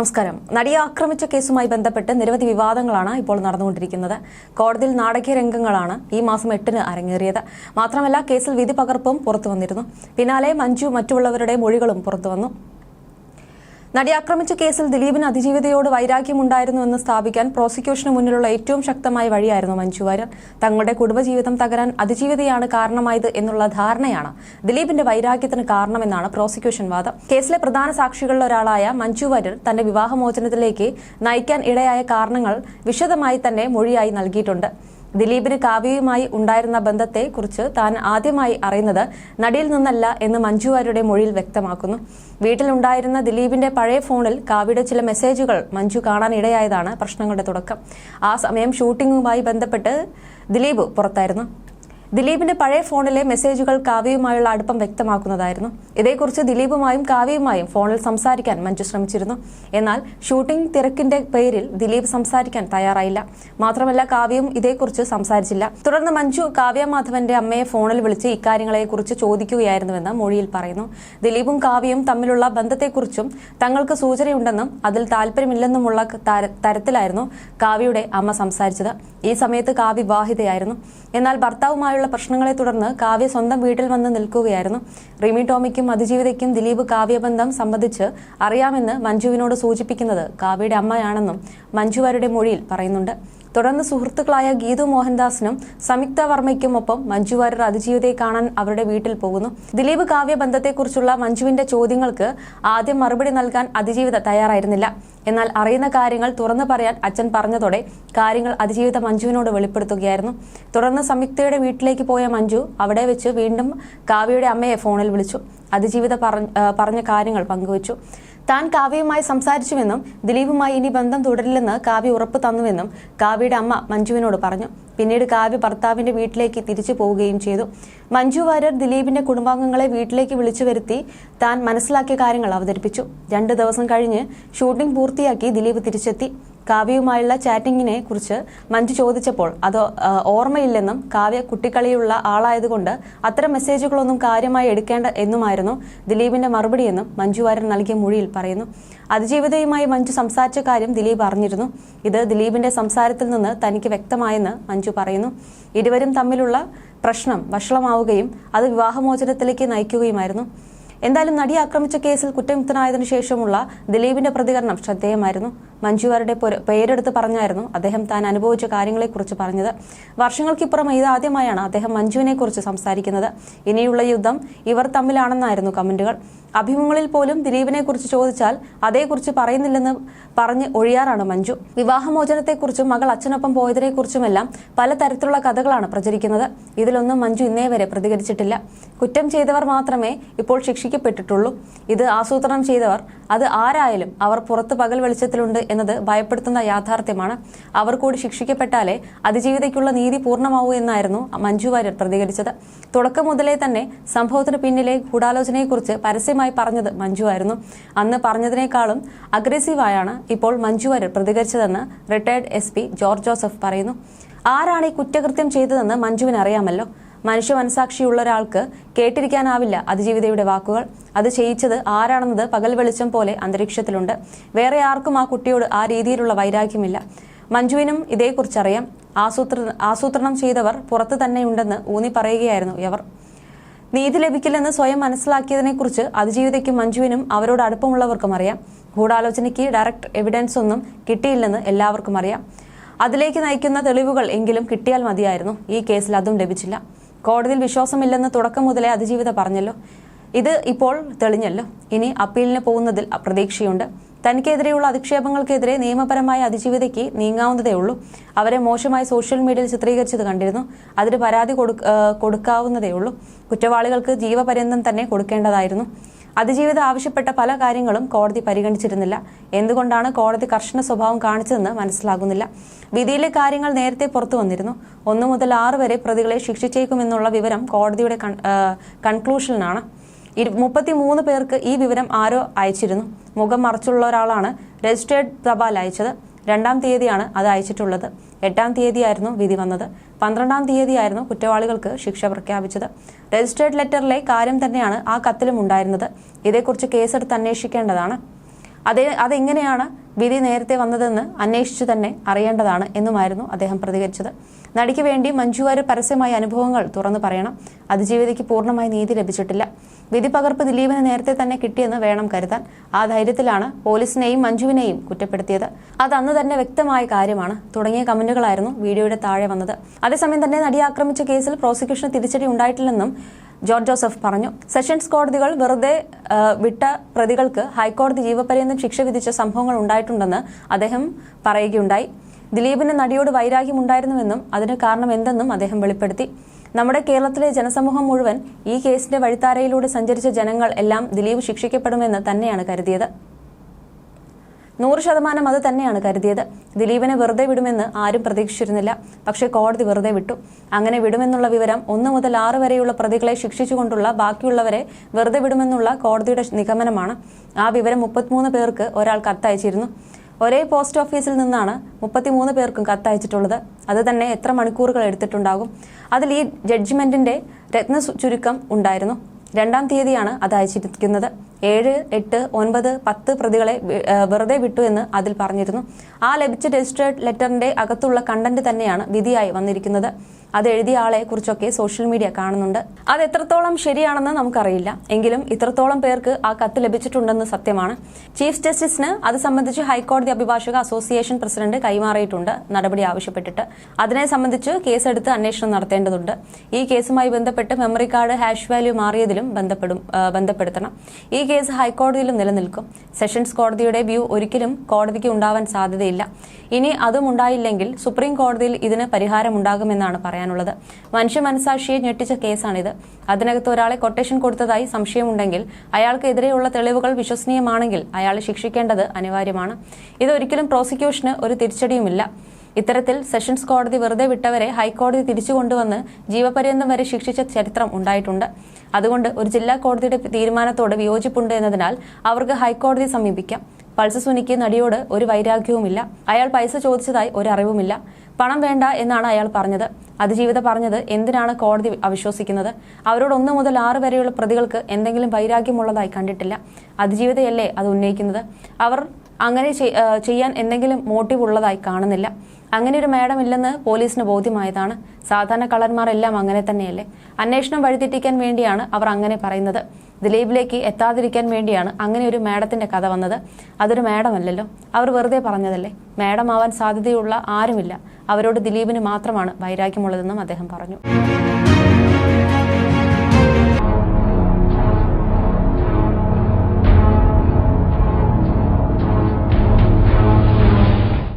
നമസ്കാരം. നടിയെ ആക്രമിച്ച കേസുമായി ബന്ധപ്പെട്ട് നിരവധി വിവാദങ്ങളാണ് ഇപ്പോൾ നടന്നുകൊണ്ടിരിക്കുന്നത്. കോടതിയിൽ നാടകീയ രംഗങ്ങളാണ് ഈ മാസം എട്ടിന് അരങ്ങേറിയത്. മാത്രമല്ല കേസിൽ വിധി പകർപ്പും പുറത്തു വന്നിരുന്നു. പിന്നാലെ മഞ്ജു മറ്റുള്ളവരുടെ മൊഴികളും പുറത്തുവന്നു നടി ആക്രമിച്ച കേസിൽ ദിലീപിന് അതിജീവിതയോട് വൈരാഗ്യമുണ്ടായിരുന്നുവെന്ന് സ്ഥാപിക്കാൻ പ്രോസിക്യൂഷന് മുന്നിലുള്ള ഏറ്റവും ശക്തമായ വഴിയായിരുന്നു മഞ്ജു വാര്യർ. തങ്ങളുടെ കുടുംബജീവിതം തകരാൻ അതിജീവിതയാണ് കാരണമായത് എന്നുള്ള ധാരണയാണ് ദിലീപിന്റെ വൈരാഗ്യത്തിന് കാരണമെന്നാണ് പ്രോസിക്യൂഷൻ വാദം. കേസിലെ പ്രധാന സാക്ഷികളിലൊരാളായ മഞ്ജു വാര്യർ തന്റെ വിവാഹമോചനത്തിലേക്ക് നയിക്കാൻ ഇടയായ കാരണങ്ങൾ വിശദമായി തന്നെ മൊഴിയായി നൽകിയിട്ടുണ്ട്. ദിലീപിന് കാവ്യയുമായി ഉണ്ടായിരുന്ന ബന്ധത്തെ കുറിച്ച് താൻ ആദ്യമായി അറിയുന്നത് നടിയിൽ നിന്നല്ല എന്ന് മഞ്ജു വാര്യരുടെ മൊഴിയിൽ വ്യക്തമാക്കുന്നു. വീട്ടിലുണ്ടായിരുന്ന ദിലീപിന്റെ പഴയ ഫോണിൽ കാവ്യയുടെ ചില മെസ്സേജുകൾ മഞ്ജു കാണാൻ ഇടയായതാണ് പ്രശ്നങ്ങളുടെ തുടക്കം. ആ സമയം ഷൂട്ടിംഗുമായി ബന്ധപ്പെട്ട് ദിലീപ് പുറത്തായിരുന്നു. ദിലീപിന്റെ പഴയ ഫോണിലെ മെസ്സേജുകൾ കാവ്യയുമായുള്ള അടുപ്പം വ്യക്തമാക്കുന്നതായിരുന്നു. ഇതേക്കുറിച്ച് ദിലീപുമായും കാവ്യയുമായും ഫോണിൽ സംസാരിക്കാൻ മഞ്ജു ശ്രമിച്ചിരുന്നു. എന്നാൽ ഷൂട്ടിംഗ് തിരക്കിന്റെ പേരിൽ ദിലീപ് സംസാരിക്കാൻ തയ്യാറായില്ല. മാത്രമല്ല കാവ്യയും ഇതേക്കുറിച്ച് സംസാരിച്ചില്ല. തുടർന്ന് മഞ്ജു കാവ്യ മാധവന്റെ അമ്മയെ ഫോണിൽ വിളിച്ച് ഇക്കാര്യങ്ങളെക്കുറിച്ച് ചോദിക്കുകയായിരുന്നുവെന്ന് മൊഴിയിൽ പറയുന്നു. ദിലീപും കാവ്യയും തമ്മിലുള്ള ബന്ധത്തെക്കുറിച്ചും തങ്ങൾക്ക് സൂചനയുണ്ടെന്നും അതിൽ താല്പര്യമില്ലെന്നുമുള്ള തര- തരത്തിലായിരുന്നു കാവ്യയുടെ അമ്മ സംസാരിച്ചത്. ഈ സമയത്ത് കാവ്യ വിവാഹിതയായിരുന്നു. എന്നാൽ ഭർത്താവുമായുള്ള പ്രശ്നങ്ങളെ തുടർന്ന് കാവ്യ സ്വന്തം വീട്ടിൽ വന്ന് നിൽക്കുകയായിരുന്നു. റിമി ടോമിക്കും അതിജീവിതയ്ക്കും ദിലീപ് കാവ്യബന്ധം സംബന്ധിച്ച് അറിയാമെന്ന് മഞ്ജുവിനോട് സൂചിപ്പിക്കുന്നത് കാവ്യയുടെ അമ്മയാണെന്നും മഞ്ജു വാര്യരുടെ മൊഴിയിൽ പറയുന്നുണ്ട്. തുടർന്ന് സുഹൃത്തുക്കളായ ഗീതു മോഹൻദാസിനും സംയുക്ത വർമ്മയ്ക്കുമൊപ്പം മഞ്ജു വാര്യർ അതിജീവിതയെ കാണാൻ അവരുടെ വീട്ടിൽ പോകുന്നു. ദിലീപ് കാവ്യ ബന്ധത്തെക്കുറിച്ചുള്ള മഞ്ജുവിന്റെ ചോദ്യങ്ങൾക്ക് ആദ്യം മറുപടി നൽകാൻ അതിജീവിത തയ്യാറായിരുന്നില്ല. എന്നാൽ അറിയുന്ന കാര്യങ്ങൾ തുറന്നു പറയാൻ അച്ഛൻ പറഞ്ഞതോടെ കാര്യങ്ങൾ അതിജീവിത മഞ്ജുവിനോട് വെളിപ്പെടുത്തുകയായിരുന്നു. തുടർന്ന് സംയുക്തയുടെ വീട്ടിലേക്ക് പോയ മഞ്ജു അവിടെ വെച്ച് വീണ്ടും കാവ്യയുടെ അമ്മയെ ഫോണിൽ വിളിച്ചു. അതിജീവിത പറഞ്ഞ കാര്യങ്ങൾ പങ്കുവച്ചു. താൻ കാവ്യയുമായി സംസാരിച്ചുവെന്നും ദിലീപുമായി ഇനി ബന്ധം തുടരില്ലെന്ന് കാവ്യ ഉറപ്പ് തന്നുവെന്നും കാവ്യയുടെ അമ്മ മഞ്ജുവിനോട് പറഞ്ഞു. പിന്നീട് കാവ്യ ഭർത്താവിന്റെ വീട്ടിലേക്ക് തിരിച്ചു പോവുകയും ചെയ്തു. മഞ്ജു വാര്യർ ദിലീപിന്റെ കുടുംബാംഗങ്ങളെ വീട്ടിലേക്ക് വിളിച്ചു വരുത്തി താൻ മനസ്സിലാക്കിയ കാര്യങ്ങൾ അവതരിപ്പിച്ചു. രണ്ട് ദിവസം കഴിഞ്ഞ് ഷൂട്ടിംഗ് പൂർത്തിയാക്കി ദിലീപ് തിരിച്ചെത്തി. കാവ്യയുമായുള്ള ചാറ്റിങ്ങിനെ കുറിച്ച് മഞ്ജു ചോദിച്ചപ്പോൾ അത് ഓർമ്മയില്ലെന്നും കാവ്യ കുട്ടിക്കളിയുള്ള ആളായതുകൊണ്ട് അത്തരം മെസ്സേജുകളൊന്നും കാര്യമായി എടുക്കേണ്ട എന്നുമായിരുന്നു ദിലീപിന്റെ മറുപടിയെന്നും മഞ്ജു വാര്യർ നൽകിയ മൊഴിയിൽ പറയുന്നു. അതിജീവിതയുമായി മഞ്ജു സംസാരിച്ച കാര്യം ദിലീപ് അറിഞ്ഞിരുന്നു. ഇത് ദിലീപിന്റെ സംസാരത്തിൽ നിന്ന് തനിക്ക് വ്യക്തമായെന്ന് മഞ്ജു പറയുന്നു. ഇരുവരും തമ്മിലുള്ള പ്രശ്നം വഷളമാവുകയും അത് വിവാഹമോചനത്തിലേക്ക് നയിക്കുകയുമായിരുന്നു. എന്തായാലും നടി ആക്രമിച്ച കേസിൽ കുറ്റമുക്തനായതിനു ശേഷമുള്ള ദിലീപിന്റെ പ്രതികരണം ശ്രദ്ധേയമായിരുന്നു. മഞ്ജുവാരുടെ പേരെടുത്ത് പറഞ്ഞായിരുന്നു. അദ്ദേഹം താൻ അനുഭവിച്ച കാര്യങ്ങളെക്കുറിച്ച് പറഞ്ഞത്. വർഷങ്ങൾക്കിപ്പുറം ഇതാദ്യമായാണ് അദ്ദേഹം മഞ്ജുവിനെക്കുറിച്ച് സംസാരിക്കുന്നത്. ഇനിയുള്ള യുദ്ധം ഇവർ തമ്മിലാണെന്നായിരുന്നു കമന്റുകൾ. അഭിമുഖങ്ങളിൽ പോലും ദിലീപിനെക്കുറിച്ച് ചോദിച്ചാൽ അതേക്കുറിച്ച് പറയുന്നില്ലെന്ന് പറഞ്ഞ് ഒഴിയാറാണ് മഞ്ജു. വിവാഹമോചനത്തെക്കുറിച്ചും മകൾ അച്ഛനൊപ്പം പോയതിനെക്കുറിച്ചുമെല്ലാം പലതരത്തിലുള്ള കഥകളാണ് പ്രചരിക്കുന്നത്. ഇതിലൊന്നും മഞ്ജു ഇന്നേ വരെ പ്രതികരിച്ചിട്ടില്ല. കുറ്റം ചെയ്തവർ മാത്രമേ ഇപ്പോൾ ശിക്ഷിക്കപ്പെട്ടിട്ടുള്ളൂ. ഇത് ആസൂത്രണം ചെയ്തവർ അത് ആരായാലും അവർ പുറത്ത് പകൽ വെളിച്ചത്തിലുണ്ട് എന്നത് ഭയപ്പെടുത്തുന്ന യാഥാർത്ഥ്യമാണ്. അവർ കൂടി ശിക്ഷിക്കപ്പെട്ടാലേ അതിജീവിതയ്ക്കുള്ള നീതി പൂർണമാവൂ എന്നായിരുന്നു മഞ്ജു വാര്യർ പ്രതികരിച്ചത്. തുടക്കം മുതലേ തന്നെ സംഭവത്തിന് പിന്നിലെ ഗൂഢാലോചനയെക്കുറിച്ച് പരസ്യമായി പറഞ്ഞത് മഞ്ജു ആയിരുന്നു. അന്ന് പറഞ്ഞതിനേക്കാളും അഗ്രസീവായാണ് ഇപ്പോൾ മഞ്ജു വാര്യർ പ്രതികരിച്ചതെന്ന് റിട്ടയർഡ് എസ് ജോർജ് ജോസഫ് പറയുന്നു. ആരാണ് ഈ കുറ്റകൃത്യം ചെയ്തതെന്ന് മഞ്ജുവിന് അറിയാമല്ലോ മനുഷ്യ മനസാക്ഷിയുള്ള ഒരാൾക്ക് കേട്ടിരിക്കാനാവില്ല അതിജീവിതയുടെ വാക്കുകൾ. അത് ചെയ്യിച്ചത് ആരാണെന്നത് പകൽ വെളിച്ചം പോലെ അന്തരീക്ഷത്തിലുണ്ട്. വേറെ ആർക്കും ആ കുട്ടിയോട് ആ രീതിയിലുള്ള വൈരാഗ്യമില്ല. മഞ്ജുവിനും ഇതേക്കുറിച്ചറിയാം. ആസൂത്ര ആസൂത്രണം ചെയ്തവർ പുറത്തു തന്നെയുണ്ടെന്ന് ഊന്നി പറയുകയായിരുന്നു ഇവർ. നീതി ലഭിക്കില്ലെന്ന് സ്വയം മനസ്സിലാക്കിയതിനെക്കുറിച്ച് അതിജീവിതയ്ക്കും മഞ്ജുവിനും അവരോട് അടുപ്പമുള്ളവർക്കും അറിയാം. ഗൂഢാലോചനയ്ക്ക് ഡയറക്റ്റ് എവിഡൻസ് ഒന്നും കിട്ടിയില്ലെന്ന് എല്ലാവർക്കും അറിയാം. അതിലേക്ക് നയിക്കുന്ന തെളിവുകൾ എങ്കിലും കിട്ടിയാൽ മതിയായിരുന്നു. ഈ കേസിൽ അതും ലഭിച്ചില്ല. കോടതിയിൽ വിശ്വാസമില്ലെന്ന് തുടക്കം മുതലേ അതിജീവിത പറഞ്ഞല്ലോ. ഇത് ഇപ്പോൾ തെളിഞ്ഞല്ലോ. ഇനി അപ്പീലിന് പോകുന്നതിൽ പ്രതീക്ഷയുണ്ട് തനിക്കെതിരെയുള്ള അധിക്ഷേപങ്ങൾക്കെതിരെ നിയമപരമായ അതിജീവിതയ്ക്ക് നീങ്ങാവുന്നതേ ഉള്ളൂ. അവരെ മോശമായി സോഷ്യൽ മീഡിയയിൽ ചിത്രീകരിച്ചത് കണ്ടിരുന്നു. അതിന് പരാതി കൊടുക്ക- കൊടുക്കാവുന്നതേ ഉള്ളൂ. കുറ്റവാളികൾക്ക് ജീവപര്യന്തം തന്നെ കൊടുക്കേണ്ടതായിരുന്നു. അതിജീവിത ആവശ്യപ്പെട്ട പല കാര്യങ്ങളും കോടതി പരിഗണിച്ചിരുന്നില്ല. എന്തുകൊണ്ടാണ് കോടതി കർശന സ്വഭാവം കാണിച്ചതെന്ന് മനസ്സിലാകുന്നില്ല. വിധിയിലെ കാര്യങ്ങൾ നേരത്തെ പുറത്തു വന്നിരുന്നു. ഒന്നു മുതൽ ആറ് വരെ പ്രതികളെ ശിക്ഷിച്ചേക്കുമെന്നുള്ള വിവരം കോടതിയുടെ കൺക്ലൂഷനിലാണ്. മുപ്പത്തി മൂന്ന് പേർക്ക് ഈ വിവരം ആരോ അയച്ചിരുന്നു. മുഖം മറച്ചുള്ള ഒരാളാണ് രജിസ്ട്രേഡ് തപാൽ അയച്ചത്. രണ്ടാം തീയതിയാണ് അത് അയച്ചിട്ടുള്ളത്. എട്ടാം തീയതിയായിരുന്നു വിധി വന്നത്. പന്ത്രണ്ടാം തീയതിയായിരുന്നു കുറ്റവാളികൾക്ക് ശിക്ഷ പ്രഖ്യാപിച്ചത്. രജിസ്റ്റേർഡ് ലെറ്ററിലെ കാര്യം തന്നെയാണ് ആ കത്തിലും ഉണ്ടായിരുന്നത്. ഇതേക്കുറിച്ച് കേസെടുത്ത് അന്വേഷിക്കേണ്ടതാണ്. അതേ അതെങ്ങനെയാണ് വിധി നേരത്തെ വന്നതെന്ന് അന്വേഷിച്ചു തന്നെ അറിയേണ്ടതാണ് എന്നുമായിരുന്നു അദ്ദേഹം പ്രതികരിച്ചത്. നടിക്ക് വേണ്ടി മഞ്ജു വാര്യർ പരസ്യമായ അനുഭവങ്ങൾ തുറന്നു പറയണം. അതിജീവിതയ്ക്ക് പൂർണമായി നീതി ലഭിച്ചിട്ടില്ല. വിധി പകർപ്പ് ദിലീപിന് നേരത്തെ തന്നെ കിട്ടിയെന്ന് വേണം കരുതാൻ. ആ ധൈര്യത്തിലാണ് പോലീസിനെയും മഞ്ജുവിനെയും കുറ്റപ്പെടുത്തിയത്. അത് അന്ന് തന്നെ വ്യക്തമായ കാര്യമാണ്. തുടങ്ങിയ കമന്റുകളായിരുന്നു വീഡിയോയുടെ താഴെ വന്നത്. അതേസമയം തന്നെ നടിയെ ആക്രമിച്ച കേസിൽ പ്രോസിക്യൂഷന് തിരിച്ചടി ഉണ്ടായിട്ടില്ലെന്നും ജോർജ് ജോസഫ് പറഞ്ഞു സെഷൻസ് കോടതികൾ വെറുതെ വിട്ട പ്രതികൾക്ക് ഹൈക്കോടതി ജീവപര്യന്തം ശിക്ഷ വിധിച്ച സംഭവങ്ങൾ ഉണ്ടായിട്ടുണ്ടെന്ന് അദ്ദേഹം പറയുകയുണ്ടായി. ദിലീപിന് നടിയോട് വൈരാഗ്യമുണ്ടായിരുന്നുവെന്നും അതിന് കാരണം എന്തെന്നും അദ്ദേഹം വെളിപ്പെടുത്തി. നമ്മുടെ കേരളത്തിലെ ജനസമൂഹം മുഴുവൻ ഈ കേസിന്റെ വഴിത്താരയിലൂടെ സഞ്ചരിച്ച ജനങ്ങൾ എല്ലാം ദിലീപ് ശിക്ഷിക്കപ്പെടുമെന്ന് തന്നെയാണ് കരുതിയത്. നൂറ് ശതമാനം അത് തന്നെയാണ് കരുതിയത്. ദിലീപിനെ വെറുതെ വിടുമെന്ന് ആരും പ്രതീക്ഷിച്ചിരുന്നില്ല. പക്ഷേ കോടതി വെറുതെ വിട്ടു. അങ്ങനെ വിടുമെന്നുള്ള വിവരം ഒന്ന് മുതൽ ആറ് വരെയുള്ള പ്രതികളെ ശിക്ഷിച്ചുകൊണ്ടുള്ള ബാക്കിയുള്ളവരെ വെറുതെ വിടുമെന്നുള്ള കോടതിയുടെ നിഗമനമാണ്. ആ വിവരം മുപ്പത്തിമൂന്ന് പേർക്ക് ഒരാൾ കത്തയച്ചിരുന്നു. ഒരേ പോസ്റ്റ് ഓഫീസിൽ നിന്നാണ് മുപ്പത്തിമൂന്ന് പേർക്കും കത്തയച്ചിട്ടുള്ളത്. അത് തന്നെ എത്ര മണിക്കൂറുകൾ എടുത്തിട്ടുണ്ടാകും. അതിൽ ഈ ജഡ്ജ്മെന്റിന്റെ രത്ന ചുരുക്കം ഉണ്ടായിരുന്നു. രണ്ടാം തീയതിയാണ് അത് അയച്ചിരിക്കുന്നത്. ഏഴ് എട്ട് ഒൻപത് പത്ത് പ്രതികളെ വെറുതെ വിട്ടു എന്ന് അതിൽ പറഞ്ഞിരുന്നു. ആ ലഭിച്ച രജിസ്റ്റേർഡ് ലെറ്ററിന്റെ അകത്തുള്ള കണ്ടന്റ് തന്നെയാണ് വിധിയായി വന്നിരിക്കുന്നത്. അത് എഴുതിയ ആളെ കുറിച്ചൊക്കെ സോഷ്യൽ മീഡിയ കാണുന്നുണ്ട്. അത് എത്രത്തോളം ശരിയാണെന്ന് നമുക്കറിയില്ല. എങ്കിലും ഇത്രത്തോളം പേർക്ക് ആ കത്ത് ലഭിച്ചിട്ടുണ്ടെന്ന് സത്യമാണ്. ചീഫ് ജസ്റ്റിസിന് അത് സംബന്ധിച്ച് ഹൈക്കോടതി അഭിഭാഷക അസോസിയേഷൻ പ്രസിഡന്റ് കൈമാറിയിട്ടുണ്ട് നടപടി ആവശ്യപ്പെട്ടിട്ട്. അതിനെ സംബന്ധിച്ച് കേസെടുത്ത് അന്വേഷണം നടത്തേണ്ടതുണ്ട്. ഈ കേസുമായി ബന്ധപ്പെട്ട് മെമ്മറി കാർഡ് ഹാഷ് വാല്യൂ മാറിയതിലും ബന്ധപ്പെടും ബന്ധപ്പെടുത്തണം. ഈ കേസ് ഹൈക്കോടതിയിലും നിലനിൽക്കും. സെഷൻസ് കോടതിയുടെ വ്യൂ ഒരിക്കലും കോടതിക്ക് ഉണ്ടാവാൻ സാധ്യതയില്ല. ഇനി അതും ഉണ്ടായില്ലെങ്കിൽ സുപ്രീം കോടതിയിൽ ഇതിന് പരിഹാരമുണ്ടാകുമെന്നാണ് പറയാനുള്ളത്. മനുഷ്യ മനസാക്ഷിയെ ഞെട്ടിച്ച കേസാണിത്. അതിനകത്ത് ഒരാളെ കൊട്ടേഷൻ കൊടുത്തതായി സംശയമുണ്ടെങ്കിൽ അയാൾക്കെതിരെയുള്ള തെളിവുകൾ വിശ്വസനീയമാണെങ്കിൽ അയാളെ ശിക്ഷിക്കേണ്ടത് അനിവാര്യമാണ്. ഇതൊരിക്കലും പ്രോസിക്യൂഷന് ഒരു തിരിച്ചടിയുമില്ല. ഇത്തരത്തിൽ സെഷൻസ് കോടതി വെറുതെ വിട്ടവരെ ഹൈക്കോടതി തിരിച്ചു കൊണ്ടുവന്ന് ജീവപര്യന്തം വരെ ശിക്ഷിച്ച ചരിത്രം ഉണ്ടായിട്ടുണ്ട്. അതുകൊണ്ട് ഒരു ജില്ലാ കോടതിയുടെ തീരുമാനത്തോട് വിയോജിപ്പുണ്ട് എന്നതിനാൽ അവർക്ക് ഹൈക്കോടതിയെ സമീപിക്കാം. പൾസ സുനിക്ക് നടിയോട് ഒരു വൈരാഗ്യവുമില്ല. അയാൾ പൈസ ചോദിച്ചതായി ഒരു അറിവുമില്ല. പണം വേണ്ട എന്നാണ് അയാൾ പറഞ്ഞത്. അതിജീവിത പറഞ്ഞത് എന്തിനാണ് കോടതി അവിശ്വസിക്കുന്നത്? അവരോട് ഒന്ന് മുതൽ ആറ് വരെയുള്ള പ്രതികൾക്ക് എന്തെങ്കിലും വൈരാഗ്യമുള്ളതായി കണ്ടിട്ടില്ല. അതിജീവിതയല്ലേ അത് ഉന്നയിക്കുന്നത്? അവർ അങ്ങനെ ചെയ്യാൻ എന്തെങ്കിലും മോട്ടീവ് ഉള്ളതായി കാണുന്നില്ല. അങ്ങനെ ഒരു മേഡം ഇല്ലെന്ന് പോലീസിന് ബോധ്യമായതാണ്. സാധാരണ കളർമാർ എല്ലാം അങ്ങനെ തന്നെയല്ലേ? അന്വേഷണം വഴിതെറ്റിക്കാൻ വേണ്ടിയാണ് അവർ അങ്ങനെ പറയുന്നത്. ദിലീപിലേക്ക് എത്താതിരിക്കാൻ വേണ്ടിയാണ് അങ്ങനെ ഒരു മാഡത്തിന്റെ കഥ വന്നത്. അതൊരു മാഡമല്ലല്ലോ. അവർ വെറുതെ പറഞ്ഞതല്ലേ? മേഡം ആവാൻ സാധ്യതയുള്ള ആരുമില്ല. അവരോട് ദിലീപിന് മാത്രമാണ് വൈരാഗ്യമുള്ളതെന്നും അദ്ദേഹം പറഞ്ഞു.